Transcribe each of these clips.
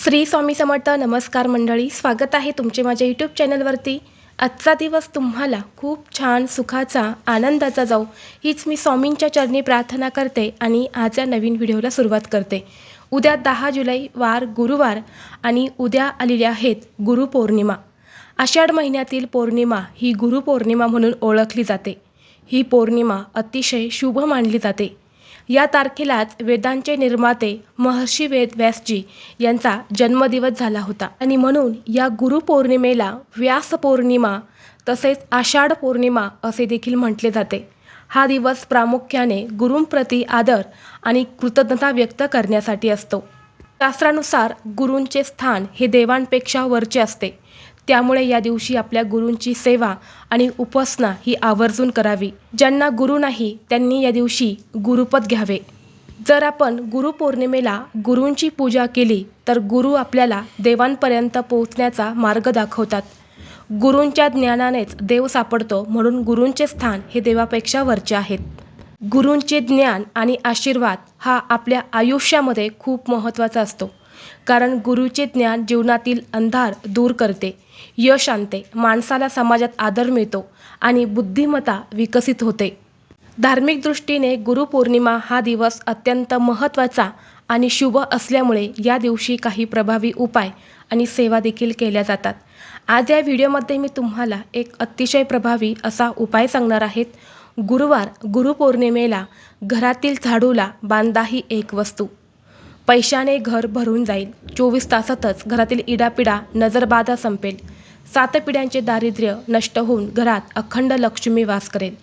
श्री स्वामी समर्थ नमस्कार मंडळी स्वागत आहे तुमचे माझ्या यूट्यूब चॅनलवरती. आजचा दिवस तुम्हाला खूप छान सुखाचा आनंदाचा जाऊ हीच मी स्वामींच्या चरणी प्रार्थना करते आणि आज या नवीन व्हिडिओला सुरुवात करते. उद्या दहा जुलै वार गुरुवार आणि उद्या आलेल्या आहेत गुरुपौर्णिमा आषाढ महिन्यातील पौर्णिमा ही गुरुपौर्णिमा म्हणून ओळखली जाते. ही पौर्णिमा अतिशय शुभ मानली जाते. या तारखेलाच वेदांचे निर्माते महर्षी वेद व्यासजी यांचा जन्मदिवस झाला होता. आणि म्हणून या गुरुपौर्णिमेला व्यास पौर्णिमा तसेच आषाढ पौर्णिमा असे देखील म्हटले जाते. हा दिवस प्रामुख्याने गुरूंप्रती आदर आणि कृतज्ञता व्यक्त करण्यासाठी असतो. शास्त्रानुसार गुरूंचे स्थान हे देवांपेक्षा वरचे असते. त्यामुळे या दिवशी आपल्या गुरूंची सेवा आणि उपासना ही आवर्जून करावी. ज्यांना गुरु नाही त्यांनी या दिवशी गुरुपद घ्यावे. जर आपण गुरुपौर्णिमेला गुरूंची पूजा केली तर गुरु आपल्याला देवांपर्यंत पोहोचण्याचा मार्ग दाखवतात. गुरूंच्या ज्ञानानेच देव सापडतो म्हणून गुरूंचे स्थान हे देवापेक्षा वरचे आहेत. गुरूंचे ज्ञान आणि आशीर्वाद हा आपल्या आयुष्यामध्ये खूप महत्त्वाचा असतो. कारण गुरुचे ज्ञान जीवनातील अंधार दूर करते. यश आणते. माणसाला समाजात आदर मिळतो आणि बुद्धिमत्ता विकसित होते. धार्मिक दृष्टीने गुरुपौर्णिमा हा दिवस अत्यंत महत्त्वाचा आणि शुभ असल्यामुळे या दिवशी काही प्रभावी उपाय आणि सेवा देखील केल्या जातात. आज या व्हिडिओमध्ये मी तुम्हाला एक अतिशय प्रभावी असा उपाय सांगणार आहेत गुरुवार गुरुपौर्णिमेला घरातील झाडूला बांधा ही एक वस्तू. पैशाने घर भरून जाईल. चोवीस तासातच घरातील इडापिडा नजरबाधा संपेल. सात पिढ्यांचे दारिद्र्य नष्ट होऊन घरात अखंड लक्ष्मी वास करेल.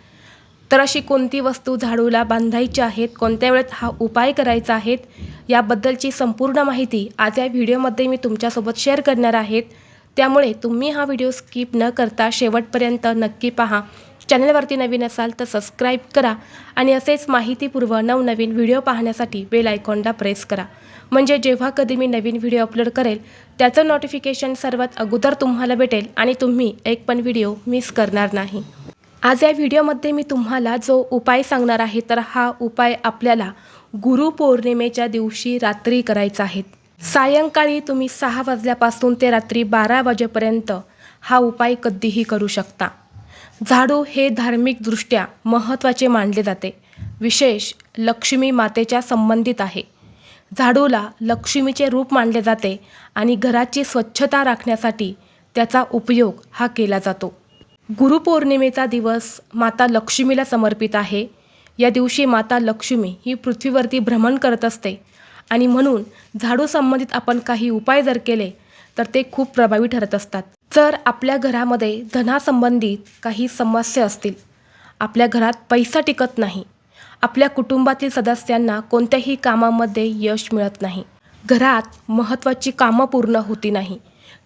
तर अशी कोणती वस्तू झाडूला बांधायची आहेत? कोणत्या वेळेत हा उपाय करायचा आहेत? याबद्दलची संपूर्ण माहिती आज या व्हिडिओमध्ये मी तुमच्यासोबत शेअर करणार आहेत. त्यामुळे तुम्ही हा व्हिडिओ स्किप न करता शेवटपर्यंत नक्की पहा. चॅनलवरती नवीन असाल तर सबस्क्राईब करा आणि असेच माहितीपूर्व नवनवीन व्हिडिओ पाहण्यासाठी बेल आयकॉनला प्रेस करा. म्हणजे जेव्हा कधी मी नवीन व्हिडिओ अपलोड करेल त्याचं नोटिफिकेशन सर्वात अगोदर तुम्हाला भेटेल आणि तुम्ही एक पण व्हिडिओ मिस करणार नाही. आज या व्हिडिओमध्ये मी तुम्हाला जो उपाय सांगणार आहे तर हा उपाय आपल्याला गुरुपौर्णिमेच्या दिवशी रात्री करायचा आहे. सायंकाळी तुम्ही सहा वाजल्यापासून ते रात्री बारा वाजेपर्यंत हा उपाय कधीही करू शकता. झाडू हे धार्मिकदृष्ट्या महत्त्वाचे मानले जाते. विशेष लक्ष्मी मातेच्या संबंधित आहे. झाडूला लक्ष्मीचे रूप मानले जाते आणि घराची स्वच्छता राखण्यासाठी त्याचा उपयोग हा केला जातो. गुरुपौर्णिमेचा दिवस माता लक्ष्मीला समर्पित आहे. या दिवशी माता लक्ष्मी ही पृथ्वीवरती भ्रमण करत असते आणि म्हणून झाडू संबंधित आपण काही उपाय जर केले तर ते खूप प्रभावी ठरत असतात. जर आपल्या घरामध्ये धनासंबंधित काही समस्या असतील आपल्या घरात पैसा टिकत नाही आपल्या कुटुंबातील सदस्यांना कोणत्याही कामामध्ये यश मिळत नाही घरात महत्त्वाची कामं पूर्ण होती नाही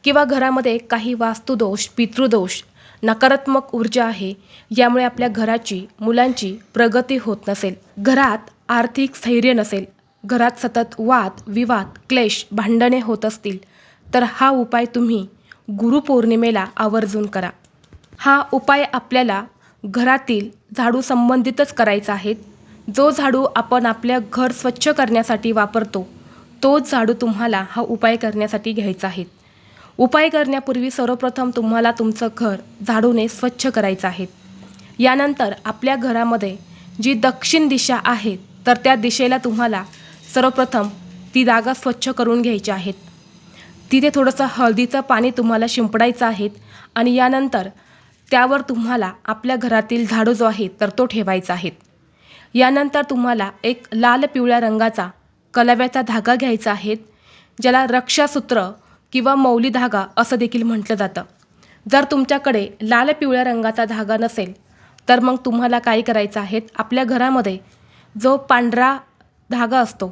किंवा घरामध्ये काही वास्तुदोष पितृदोष नकारात्मक ऊर्जा आहे यामुळे आपल्या घराची मुलांची प्रगती होत नसेल घरात आर्थिक स्थैर्य नसेल घरात सतत वाद विवाद क्लेश भांडणे होत असतील तर हा उपाय तुम्ही गुरुपौर्णिमेला आवर्जून करा. हा उपाय आपल्याला घरातील झाडू संबंधितच करायचा आहे. जो झाडू आपण आपल्या घर स्वच्छ करण्यासाठी वापरतो तोच झाडू तुम्हाला हा उपाय करण्यासाठी घ्यायचा आहे. उपाय करण्यापूर्वी सर्वप्रथम तुम्हाला तुमचं घर झाडूने स्वच्छ करायचं आहे. यानंतर आपल्या घरामध्ये जी दक्षिण दिशा आहे तर त्या दिशेला तुम्हाला सर्वप्रथम ती जागा स्वच्छ करून घ्यायची आहेत तिथे थोडंसं हळदीचं पाणी तुम्हाला शिंपडायचं आहे आणि यानंतर त्यावर तुम्हाला आपल्या घरातील झाडू जो आहे तर तो ठेवायचा आहे. यानंतर तुम्हाला एक लाल पिवळ्या रंगाचा कलव्याचा धागा घ्यायचा आहे ज्याला रक्षासूत्र किंवा मौली धागा असं देखील म्हटलं जातं. जर तुमच्याकडे लाल पिवळ्या रंगाचा धागा नसेल तर मग तुम्हाला काय करायचं आहे आपल्या घरामध्ये जो पांढरा धागा असतो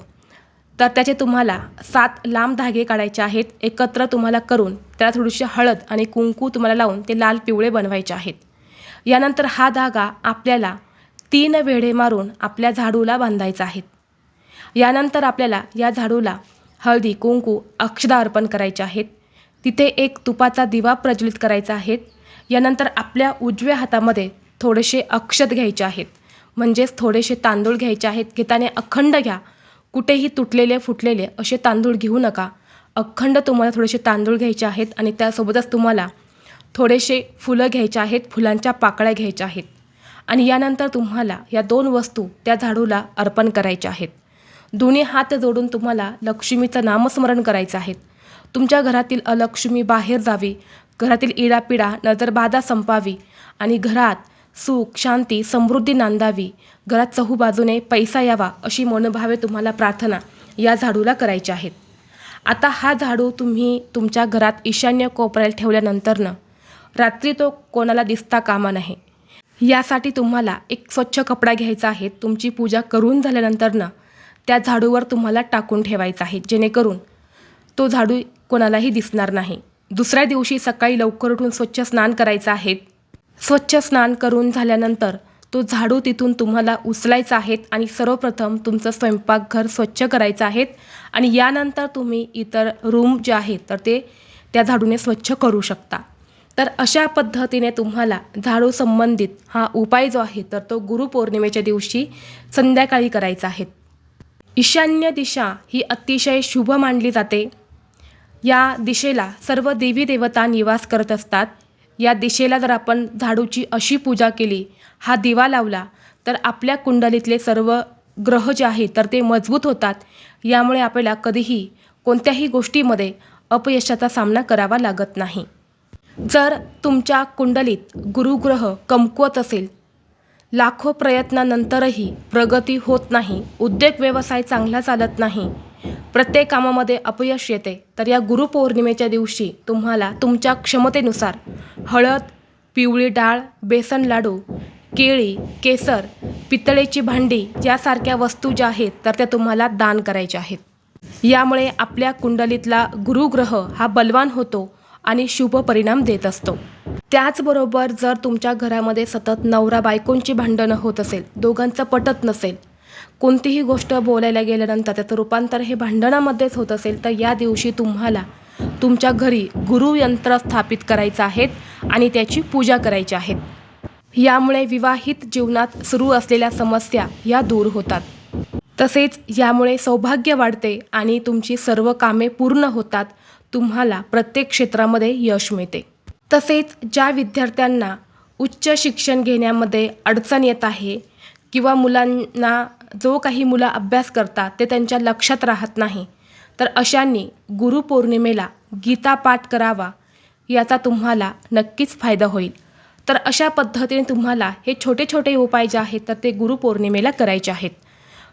तर त्याचे तुम्हाला सात लांब धागे काढायचे आहेत एकत्र तुम्हाला करून त्याला थोडीशी हळद आणि कुंकू तुम्हाला लावून ते लाल पिवळे बनवायचे आहेत. यानंतर हा धागा आपल्याला तीन वेढे मारून आपल्या झाडूला बांधायचा आहे. यानंतर आपल्याला या झाडूला हळदी कुंकू अक्षदा अर्पण करायचे आहेत. तिथे एक तुपाचा दिवा प्रज्वलित करायचा आहे. यानंतर आपल्या उजव्या हातामध्ये थोडेसे अक्षत घ्यायचे आहेत. म्हणजेच थोडेसे तांदूळ घ्यायचे आहेत. घेताने अखंड घ्या. कुठेही तुटलेले फुटलेले असे तांदूळ घेऊ नका. अखंड तुम्हाला थोडेसे तांदूळ घ्यायचे आहेत आणि त्यासोबतच तुम्हाला थोडेसे फुलं घ्यायचे आहेत फुलांच्या पाकळ्या घ्यायच्या आहेत. आणि यानंतर तुम्हाला या दोन वस्तू त्या झाडूला अर्पण करायच्या आहेत. दोन्ही हात जोडून तुम्हाला लक्ष्मीचं नामस्मरण करायचं आहे. तुमच्या घरातील अलक्ष्मी बाहेर जावी घरातील इडापिडा नजरबाधा संपावी आणि घरात सुख शांती समृद्धी नांदावी. घरात चहूबाजूने पैसा यावा अशी मनोभावे तुम्हाला प्रार्थना या झाडूला करायच्या आहेत. आता हा झाडू तुम्ही तुमच्या घरात ईशान्य कोपऱ्याला ठेवल्यानंतरनं रात्री तो कोणाला दिसता कामा नाही यासाठी तुम्हाला एक स्वच्छ कपडा घ्यायचा आहे. तुमची पूजा करून झाल्यानंतरनं त्या झाडूवर तुम्हाला टाकून ठेवायचा आहे. जेणेकरून तो झाडू कोणालाही दिसणार नाही. दुसऱ्या दिवशी सकाळी लवकर उठून स्वच्छ स्नान करायचं आहे. स्वच्छ स्नान करून झाल्यानंतर तो झाडू तिथून तुम्हाला उचलायचा आहेत आणि सर्वप्रथम तुमचं स्वयंपाकघर स्वच्छ करायचं आहेत आणि यानंतर तुम्ही इतर रूम जे आहेत तर ते त्या झाडूने स्वच्छ करू शकता. तर अशा पद्धतीने तुम्हाला झाडू संबंधित हा उपाय जो आहे तर तो गुरुपौर्णिमेच्या दिवशी संध्याकाळी करायचा आहे. ईशान्य दिशा ही अतिशय शुभ मानली जाते. या दिशेला सर्व देवी देवता निवास करत असतात. या दिशेला जर आपण झाडूची अशी पूजा केली हा दिवा लावला तर आपल्या कुंडलीतले सर्व ग्रह जे आहेत तर ते मजबूत होतात. यामुळे आपल्याला कधीही कोणत्याही गोष्टीमध्ये अपयशाचा सामना करावा लागत नाही. जर तुमच्या कुंडलीत गुरुग्रह कमकुवत असेल लाखो प्रयत्नानंतरही प्रगती होत नाही उद्योग व्यवसाय चांगला चालत नाही प्रत्येक कामामध्ये अपयश येते. तर या गुरुपौर्णिमेच्या दिवशी तुम्हाला तुमच्या क्षमतेनुसार हळद पिवळी डाळ बेसन लाडू केळी केसर पितळेची भांडी यासारख्या वस्तू ज्या आहेत तर त्या तुम्हाला दान करायच्या आहेत. यामुळे आपल्या कुंडलीतला गुरुग्रह हा बलवान होतो आणि शुभ परिणाम देत असतो. त्याचबरोबर जर तुमच्या घरामध्ये सतत नवरा बायकोंची भांडणं होत असेल दोघांचं पटत नसेल कोणतीही गोष्ट बोलायला गेल्यानंतर त्याचं रूपांतर हे भांडणामध्येच होत असेल तर या दिवशी तुम्हाला तुमच्या घरी गुरुयंत्र स्थापित करायचं आहेत आणि त्याची पूजा करायची आहेत. यामुळे विवाहित जीवनात सुरू असलेल्या समस्या या दूर होतात. तसेच यामुळे सौभाग्य वाढते आणि तुमची सर्व कामे पूर्ण होतात तुम्हाला प्रत्येक क्षेत्रामध्ये यश मिळते. तसेच ज्या विद्यार्थ्यांना उच्च शिक्षण घेण्यामध्ये अडचण येत आहे किंवा मुलांना जो काही मुलं अभ्यास करतात ते त्यांच्या लक्षात राहत नाही. तर अशांनी गुरुपौर्णिमेला गीता पाठ करावा याचा तुम्हाला नक्कीच फायदा होईल. तर अशा पद्धतीने तुम्हाला हे छोटे छोटे उपाय जे आहेत तर ते गुरुपौर्णिमेला करायचे आहेत.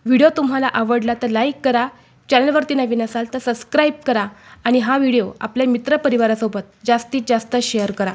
व्हिडिओ तुम्हाला आवडला तर लाईक करा चॅनलवरती नवीन असाल तर सबस्क्राईब करा आणि हा व्हिडिओ आपल्या मित्रपरिवारासोबत जास्तीत जास्त शेअर करा.